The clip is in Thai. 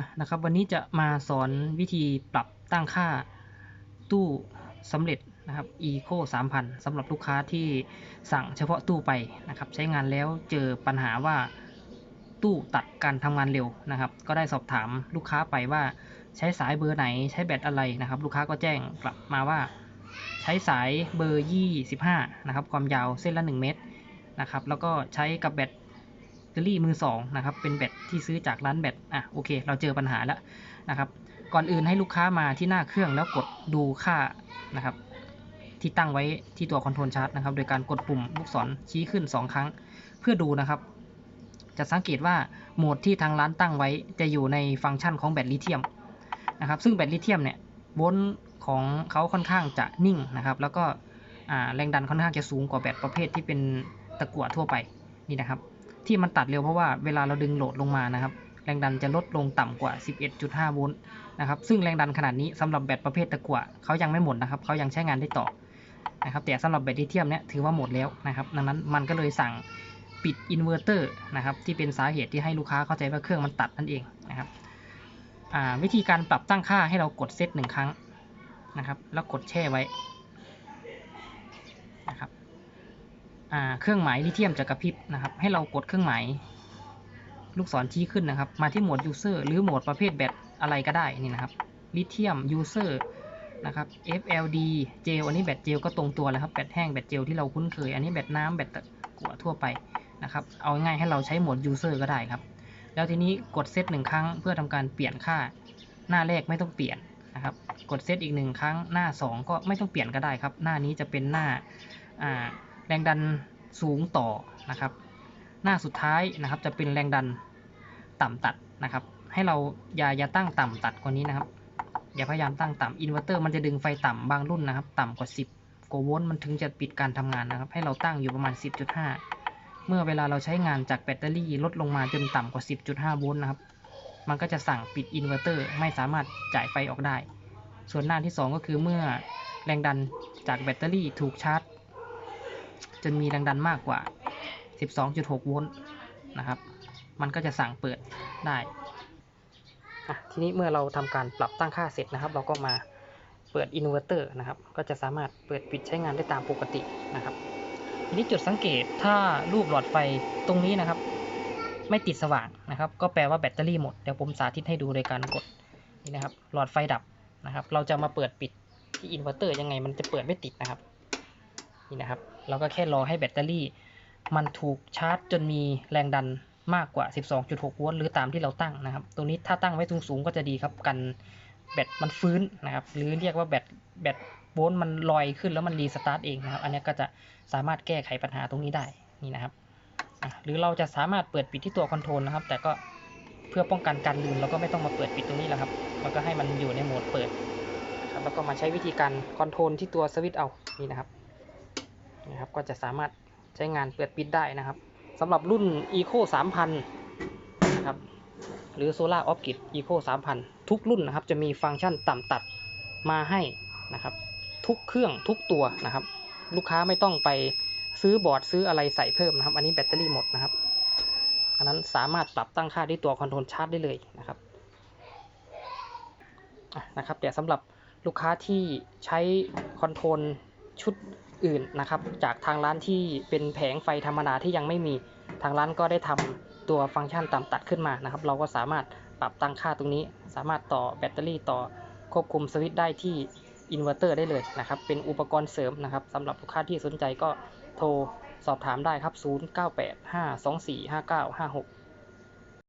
ะนะครับ วันนี้จะมาสอนวิธีปรับตั้งค่าตู้สำเร็จนะครับ Eco 3000สำหรับลูกค้าที่สั่งเฉพาะตู้ไปนะครับ ใช้งานแล้วเจอปัญหาว่าตู้ตัดการทำงานเร็วนะครับ ก็ได้สอบถามลูกค้าไปว่าใช้สายเบอร์ไหนใช้แบตอะไรนะครับ ลูกค้าก็แจ้งกลับมาว่า ใช้สายเบอร์ 25 นะครับ ความยาวเส้นละ 1 เมตรนะครับ แล้วก็ใช้กับแบต ตเตอรี่มือสองนะครับเป็นแบตที่ซื้อจากร้านแบตอะโอเค เราเจอปัญหาแล้วนะครับ ก่อนอื่นให้ลูกค้ามาที่หน้าเครื่องแล้วกดดูค่านะครับ ที่ตั้งไว้ที่ตัวคอนโทรลชาร์จนะครับ โดยการกดปุ่มลูกศรชี้ขึ้น 2 ครั้ง เพื่อดูนะครับ จะสังเกตว่าโหมดที่ทางร้านตั้งไว้จะอยู่ในฟังก์ชันของแบตลิเธียมนะครับ ซึ่งแบตลิเธียมเนี่ยโวลต์ของเขาค่อนข้างจะนิ่งนะครับ แล้วก็แรงดันค่อนข้างจะสูงกว่าแบตประเภทที่เป็นตะกั่วทั่วไปนี่นะครับ ที่มันตัดเร็วเพราะว่าเวลาเราดึงโหลดลงมานะครับ แรงดันจะลดลงต่ำกว่า 11.5 โวลต์นะครับ ซึ่งแรงดันขนาดนี้สำหรับแบตประเภทตะกั่วเขายังไม่หมดนะครับเขายังใช้งานได้ต่อนะครับ แต่สำหรับแบตลิเธียมเนี่ยถือว่าหมดแล้วนะครับ ดังนั้นมันก็เลยสั่งปิดอินเวอร์เตอร์นะครับที่เป็นสาเหตุที่ให้ลูกค้าเข้าใจว่าเครื่องมันตัดนั่นเองนะครับวิธีการปรับตั้งค่าให้เรากดเซตหนึ่งครั้งนะครับ แล้วกดแช่ไว้นะครับ เครื่องหมายลิเธียมจะกระพริบนะครับ ให้เรากดเครื่องหมายลูกศรชี้ขึ้นนะครับ มาที่โหมด user หรือโหมดประเภทแบตอะไรก็ได้นี่นะครับลิเธียม user นะครับ FLD เจลอันนี้แบตเจลก็ตรงตัวแล้วครับแบตแห้งแบตเจลที่เราคุ้นเคย อันนี้แบตน้ำแบตกัวทั่วไปนะครับ เอาง่ายให้เราใช้โหมด user ก็ได้ครับ แล้วทีนี้กดเซตหนึ่งครั้งเพื่อทำการเปลี่ยนค่า หน้าแรกไม่ต้องเปลี่ยนนะครับ กดเซตอีกหนึ่งครั้งหน้า 2 ก็ไม่ต้องเปลี่ยนก็ได้ครับ หน้านี้จะเป็นหน้า แรงดันสูงต่อนะครับ หน้าสุดท้ายนะครับจะเป็นแรงดันต่ำตัดนะครับ ให้เราอย่าอย่าตั้งต่ำตัดกว่านี้นะครับ อย่าพยายามตั้งต่ำอินเวอร์เตอร์มันจะดึงไฟต่ำบางรุ่นนะครับ ต่ำกว่า 10กว่าโวลต์มันถึงจะปิดการทำงานนะครับ ให้เราตั้งอยู่ประมาณ 10.5 เมื่อเวลาเราใช้งานจากแบตเตอรี่ลดลงมาจนต่ำกว่า 10.5 โวลต์นะครับ มันก็จะสั่งปิดอินเวอร์เตอร์ไม่สามารถจ่ายไฟออกได้ ส่วนหน้าที่ 2 ก็คือเมื่อแรงดันจากแบตเตอรี่ถูกชาร์จ จนมีแรงดันมากกว่า 12.6 โวลต์นะครับ มันก็จะสั่งเปิดได้ทีนี้เมื่อเราทำการปรับตั้งค่าเสร็จนะครับ เราก็มาเปิดอินเวอร์เตอร์นะครับ ก็จะสามารถเปิดปิดใช้งานได้ตามปกตินะครับ ทีนี้จุดสังเกตถ้ารูปหลอดไฟตรงนี้นะครับ ไม่ติดสว่างนะครับ ก็แปลว่าแบตเตอรี่หมด เดี๋ยวผมสาธิตให้ดูโดยการกดนี่นะครับ หลอดไฟดับนะครับ เราจะมาเปิดปิดที่อินเวอร์เตอร์ยังไงมันจะเปิดไม่ติดนะครับ นี่นะครับ เราก็แค่รอให้แบตเตอรี่ มันถูกชาร์จจนมีแรงดันมากกว่า 12.6 โวลต์หรือตามที่เราตั้งนะครับ ตรงนี้ถ้าตั้งไว้สูงๆก็จะดีครับ กันแบตมันฟื้นนะครับ หรือเรียกว่าแบตแบตโวลต์มันลอยขึ้นแล้วมันรีสตาร์ทเองนะครับ อันนี้ก็จะสามารถแก้ไขปัญหาตรงนี้ได้นี่นะครับ หรือเราจะสามารถเปิดปิดที่ตัวคอนโทรลนะครับ แต่ก็เพื่อป้องกันการลืมเราก็ไม่ต้องมาเปิดปิดตรงนี้แล้วครับ มันก็ให้มันอยู่ในโหมดเปิดครับแล้วก็มาใช้วิธีการคอนโทรลที่ตัวสวิตช์เอานี่นะครับ นะครับก็จะสามารถใช้งานเปิดปิดได้นะครับสำหรับรุ่น Eco 3000นะครับหรือ Solar o f g r i d Eco 3000 ทุกรุ่นนะครับจะมีฟังก์ชันต่ำตัดมาให้นะครับทุกเครื่องทุกตัวนะครับ ลูกค้าไม่ต้องไปซื้อบอร์ดซื้ออะไรใส่เพิ่มนะครับ อันนี้แบตเตอรี่หมดนะครับ อันนั้นสามารถปรับตั้งค่าด้วยตัวคอนโทรลชาร์จได้เลยนะครับนะครับแต่สำหรับลูกค้าที่ใช้คอนโทรลชุด อื่นนะครับ จากทางร้านที่เป็นแผงไฟธรรมดาที่ยังไม่มีทางร้านก็ได้ทำตัวฟังก์ชันต่ำตัดขึ้นมานะครับ เราก็สามารถปรับตั้งค่าตรงนี้ สามารถต่อแบตเตอรี่ต่อควบคุมสวิตช์ได้ที่อินเวอร์เตอร์ได้เลยนะครับ เป็นอุปกรณ์เสริมนะครับสำหรับลูกค้าที่สนใจก็โทรสอบถามได้ครับ 0985245956